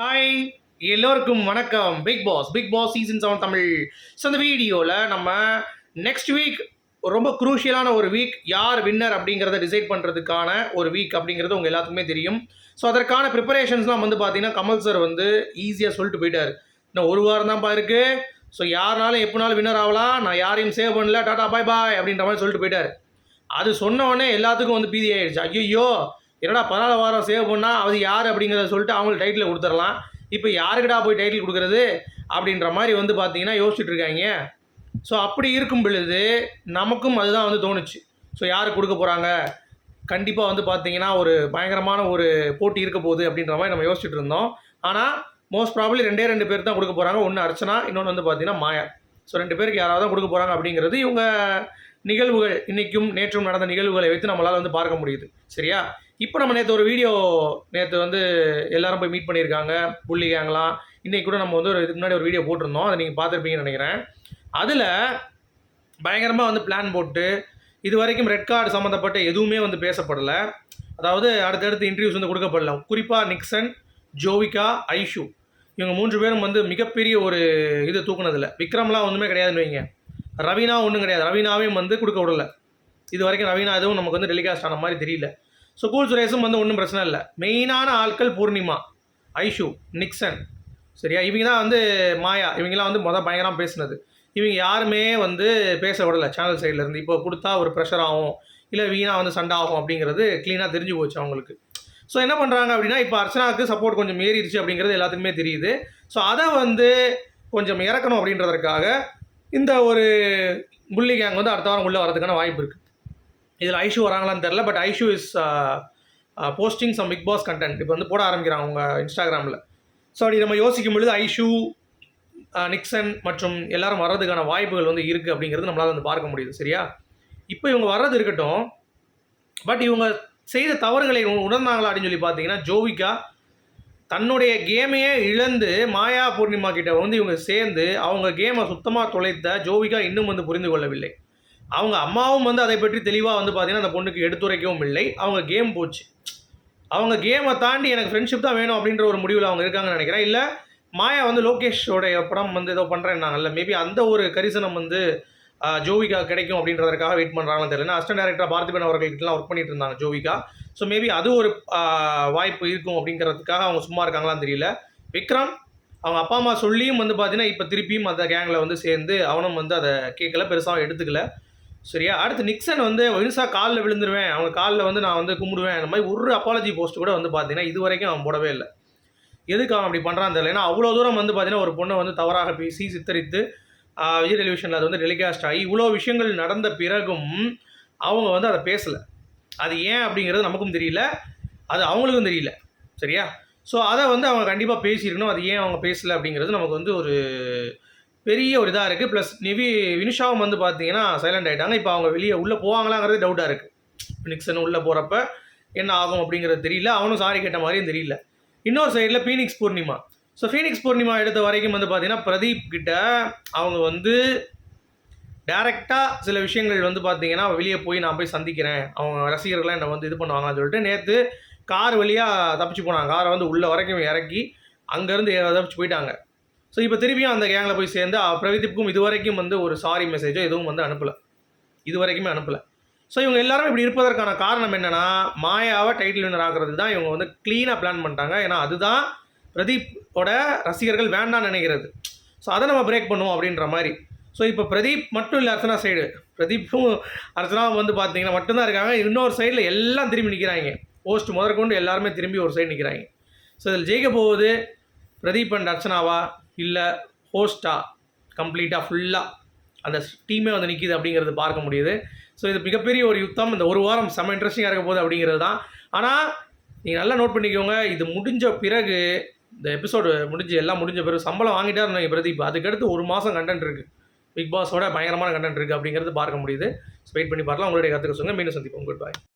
Hi எல்லோருக்கும் வணக்கம். Bigg Boss Bigg Boss season seven Tamil. So இந்த வீடியோவில் நம்ம நெக்ஸ்ட் வீக் ரொம்ப குரூஷியலான ஒரு வீக் யார் வின்னர் அப்படிங்கிறத டிசைட் பண்ணுறதுக்கான ஒரு வீக் அப்படிங்கிறது உங்கள் எல்லாத்துக்குமே தெரியும். ஸோ அதற்கான ப்ரிப்பரேஷன்ஸ்லாம் வந்து பார்த்தீங்கன்னா கமல் சார் வந்து ஈஸியாக சொல்லிட்டு போயிட்டார். இன்னும் ஒரு வாரம் தான்ப்பா இருக்குது ஸோ யாருனாலும் எப்போனாலும் வின்னர் ஆகலாம். நான் யாரையும் சேவ் பண்ணல. டாடா பாய் பாய் அப்படின்ற மாதிரி சொல்லிட்டு போயிட்டார். அது சொன்ன உடனே எல்லாத்துக்கும் வந்து பீதி ஆயிடுச்சு. ஐயோ என்னடா பதினாலு வாரம் சேவ் பண்ணால் அது யார் அப்படிங்கிறத சொல்லிட்டு அவங்களுக்கு டைட்டில் கொடுத்துடலாம். இப்போ யாருக்கிட்டா போய் டைட்டில் கொடுக்குறது அப்படின்ற மாதிரி வந்து பார்த்தீங்கன்னா யோசிச்சுட்டு இருக்காங்க. ஸோ அப்படி இருக்கும் பொழுது நமக்கும் அதுதான் வந்து தோணுச்சு. ஸோ யாருக்கு கொடுக்க போகிறாங்க கண்டிப்பாக வந்து பார்த்தீங்கன்னா ஒரு பயங்கரமான ஒரு போட்டி இருக்க போகுது அப்படின்ற மாதிரி நம்ம யோசிச்சுட்டு இருந்தோம். ஆனால் மோஸ்ட் ப்ராபப்ளி ரெண்டே ரெண்டு பேர் தான் கொடுக்க போகிறாங்க ஒன்று அர்ச்சனா இன்னொன்று வந்து பார்த்தீங்கன்னா மாயா. ஸோ ரெண்டு பேருக்கு யாராவது தான் கொடுக்க போகிறாங்க அப்படிங்கிறது இவங்க நிகழ்வுகள் இன்றைக்கும் நேற்றும் நடந்த நிகழ்வுகளை வைத்து நம்மளால் வந்து பார்க்க முடியுது. சரியா? இப்போ நம்ம நேற்று ஒரு வீடியோ நேற்று வந்து எல்லாரும் போய் மீட் பண்ணியிருக்காங்க புள்ளி கேங்கலாம் இன்றைக்கி கூட நம்ம வந்து ஒரு இதுக்கு முன்னாடி ஒரு வீடியோ போட்டிருந்தோம். அதை நீங்கள் பார்த்துருப்பீங்கன்னு நினைக்கிறேன். அதில் பயங்கரமாக வந்து பிளான் போட்டு இது வரைக்கும் ரெட் கார்டு சம்மந்தப்பட்ட எதுவுமே வந்து பேசப்படலை. அதாவது அடுத்தடுத்து இன்டர்வியூஸ் வந்து கொடுக்கப்படல. குறிப்பாக நிக்சன் ஜோவிகா ஐஷு. இவங்க மூன்று பேரும் வந்து மிகப்பெரிய ஒரு இது தூக்குனதில்ல. விக்ரம்லாம் ஒன்றுமே கிடையாதுன்னு வைங்க. ரவீனா ஒன்றும் கிடையாது. ரவீனாவையும் வந்து கொடுக்க விடல. இது வரைக்கும் ரவீனா எதுவும் நமக்கு வந்து டெலிகாஸ்ட் ஆன மாதிரி தெரியல. ஸோ கூல் சுரேஷும் வந்து ஒன்றும் பிரச்சனை இல்லை. மெயினான ஆட்கள் பூர்ணிமா ஐஷு நிக்சன். சரியா? இவங்க தான் வந்து மாயா. இவங்கெல்லாம் வந்து மொதல் பயங்கரமாக பேசினது. இவங்க யாருமே வந்து பேச விடலை சேனல் சைடில் இருந்து. இப்போ கொடுத்தா ஒரு ப்ரெஷர் ஆகும் இல்லை வீணாக வந்து சண்டை ஆகும் அப்படிங்கிறது க்ளீனாக தெரிஞ்சு போச்சு அவங்களுக்கு. ஸோ என்ன பண்ணுறாங்க அப்படின்னா இப்போ அர்ச்சனாவுக்கு சப்போர்ட் கொஞ்சம் ஏறிடுச்சு அப்படிங்கிறது எல்லாத்துக்குமே தெரியுது. ஸோ அதை வந்து கொஞ்சம் இறக்கணும் அப்படின்றதற்காக இந்த ஒரு புள்ளி கேங் வந்து அடுத்த வாரம் உள்ளே வரதுக்கான வாய்ப்பு இருக்குது இதில் ஐஷு வராங்களான்னு தெரில but Aishu is posting some Bigg Boss content இப்போ வந்து போட ஆரம்பிக்கிறாங்க அவங்க இன்ஸ்டாகிராமில் ஸோ அப்படி நம்ம யோசிக்கும் பொழுது ஐஷு uh, நிக்சன் மற்றும் எல்லாரும் வர்றதுக்கான வாய்ப்புகள் வந்து இருக்குது அப்படிங்கிறது நம்மளால் வந்து பார்க்க முடியுது சரியா? இப்போ இவங்க வர்றது இருக்கட்டும் பட் இவங்க செய்த தவறுகளை உணர்ந்தாங்களா அப்படின்னு சொல்லி பார்த்தீங்கன்னா ஜோவிகா தன்னுடைய கேமையே இழந்து மாயா பூர்ணிமா கிட்ட வந்து இவங்க சேர்ந்து அவங்க கேமை சுத்தமாக தொலைத்த ஜோவிகா இன்னும் வந்து புரிந்து கொள்ளவில்லை. அவங்க அம்மாவும் வந்து அதை பற்றி தெளிவாக வந்து பார்த்தீங்கன்னா அந்த பொண்ணுக்கு எடுத்துரைக்கவும் இல்லை. அவங்க கேம் போச்சு. அவங்க கேமை தாண்டி எனக்கு ஃப்ரெண்ட்ஷிப் தான் வேணும் அப்படின்ற ஒரு முடிவில் அவங்க இருக்காங்கன்னு நினைக்கிறேன். இல்லை மாயா வந்து லோகேஷோடைய படம் வந்து ஏதோ பண்ணுறேன்னாங்கல்ல மேபி அந்த ஒரு கரிசனம் வந்து ஜோவிகா கிடைக்கும் அப்படின்றதற்காக வெயிட் பண்ணுறாங்கன்னு தெரியல. அசிஸ்டன்ட் டேரக்டர் பார்த்திபன் அவர்கள்கிட்டலாம் ஒர்க் பண்ணிட்டு இருந்தாங்க ஜோவிகா. ஸோ மேபி அது ஒரு வாய்ப்பு இருக்கும் அப்படிங்கிறதுக்காக அவங்க சும்மா இருக்காங்களான்னு தெரியல. விக்ரம் அவங்க அப்பா அம்மா சொல்லியும் வந்து பார்த்தீங்கன்னா இப்போ திருப்பியும் அந்த கேங்கில் வந்து சேர்ந்து அவனும் வந்து அதை கேட்கல பெருசாக எடுத்துக்கல. சரியா? அடுத்து நிக்சன் வந்து வினுசா காலில் விழுந்துருவேன். அவங்க காலில் வந்து நான் வந்து கும்பிடுவேன். அந்த மாதிரி ஒரு அப்பாலஜி போஸ்ட் கூட வந்து பார்த்தீங்கன்னா இது வரைக்கும் அவன் போடவே இல்லை. எதுக்கு அவன் அப்படி பண்ணுறான் தெரியல. ஏன்னா அவ்வளோ தூரம் வந்து பார்த்தீங்கன்னா ஒரு பொண்ணை வந்து தவறாக பேசி சித்தரித்து விஜய் டெலிவிஷனில் அது வந்து டெலிகாஸ்ட் ஆகி இவ்வளோ விஷயங்கள் நடந்த பிறகும் அவங்க வந்து அதை பேசலை. அது ஏன் அப்படிங்கிறது நமக்கும் தெரியல. அது அவங்களுக்கும் தெரியல. சரியா? ஸோ அதை வந்து அவங்க கண்டிப்பாக பேசியிருக்கணும். அது ஏன் அவங்க பேசலை அப்படிங்கிறது நமக்கு வந்து ஒரு பெரிய ஒரு இதாக இருக்குது ப்ளஸ் நிவி வினிஷாவும் வந்து பார்த்தீங்கன்னா சைலண்ட் ஆகிட்டாங்க இப்போ அவங்க வெளியே உள்ளே போவாங்களாங்கிறது டவுட்டாக இருக்குது நிக்சன் உள்ளே போகிறப்ப என்ன ஆகும் அப்படிங்கிறது தெரியல. அவனும் சாரி கேட்ட மாதிரியும் தெரியல. இன்னொரு சைடில் Phoenix Poornima so Phoenix Poornima எடுத்த வரைக்கும் வந்து பார்த்தீங்கன்னா பிரதீப் கிட்ட அவங்க வந்து டேரெக்டாக சில விஷயங்கள் வந்து பார்த்தீங்கன்னா வெளியே போய் நான் போய் சந்திக்கிறேன். அவங்க ரசிகர்கள்லாம் என்னை வந்து இது பண்ணுவாங்கன்னு சொல்லிட்டு நேற்று கார் வழியாக தப்பிச்சு போனாங்க. காரை வந்து உள்ள வரைக்கும் இறக்கி அங்கேருந்து தப்பிச்சு போயிட்டாங்க. ஸோ இப்போ திருப்பியும் அந்த கேங்கில் போய் சேர்ந்து பிரதீப்புக்கும் இது வரைக்கும் வந்து ஒரு சாரி மெசேஜோ எதுவும் வந்து அனுப்பலை. இது வரைக்குமே அனுப்பலை. ஸோ இவங்க எல்லாரும் இப்படி இருப்பதற்கான காரணம் என்னென்னா மாயாவை டைட்டில் வினர் ஆகிறது தான் இவங்க வந்து க்ளீனாக பிளான் பண்ணிட்டாங்க. ஏன்னா அதுதான் பிரதீப்போட ரசிகர்கள் வேண்டாம்னு நினைக்கிறது. ஸோ அதை நம்ம பிரேக் பண்ணுவோம் அப்படின்ற மாதிரி. ஸோ இப்போ பிரதீப் மட்டும் இல்லை அர்ச்சனா சைடு பிரதீப்பும் அர்ச்சனாவும் வந்து பார்த்தீங்கன்னா மட்டும்தான் இருக்காங்க. இன்னொரு சைடில் எல்லாம் திரும்பி நிற்கிறாங்க போஸ்ட் முதற்கொண்டு எல்லாருமே திரும்பி ஒரு சைடு நிற்கிறாங்க ஸோ இதில் ஜெயிக்க போகுது பிரதீப் அண்ட் அர்ச்சனாவா? இல்லை ஹோஸ்ட்டாக கம்ப்ளீட்டாக ஃபுல்லாக அந்த டீமே வந்து நிற்கிது அப்படிங்கிறது பார்க்க முடியுது. ஸோ இது மிகப்பெரிய ஒரு யுத்தம். இந்த ஒரு வாரம் செம்ம இன்ட்ரெஸ்டிங்காக இருக்க போகுது அப்படிங்கிறது தான். ஆனால் நீங்கள் நல்லா நோட் பண்ணிக்கோங்க. இது முடிஞ்ச பிறகு இந்த எபிசோடு முடிஞ்சு எல்லாம் முடிஞ்ச பிறகு சம்பளம் வாங்கிட்டா இருந்தாங்க பிரதீப். அதுக்கடுத்து ஒரு மாதம் கண்டென்ட் இருக்குது பிக் பாஸோட பயங்கரமான கண்டென்ட் இருக்குது அப்படிங்கிறது பார்க்க முடியுது. வெயிட் பண்ணி பார்க்கலாம். உங்களுடைய கற்றுக்க சொல்லுங்கள் மீண்டும் சந்திப்போம். குட் பாய்